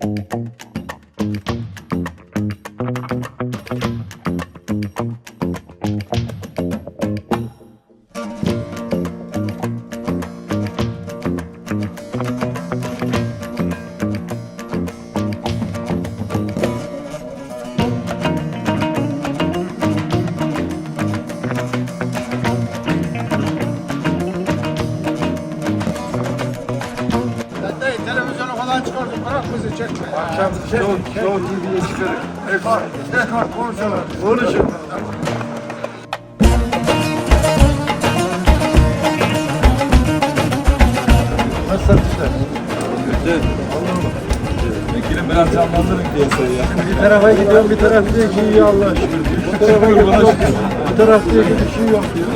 Thank you. Bırak bizi çekme. Akşam Show, show TV'ye çıkarır. Hepsi. Çıkar konuşalım. Konuşun. Nasıl satışlar? Güzel. Vekilim biraz canlandırın piyasayı ya. Bir tarafa gidiyorum, bir taraf diyor ki iyi Allah şükür. Bu tarafa gidiyorum, bu taraf diyor ki bir şey yok diyor.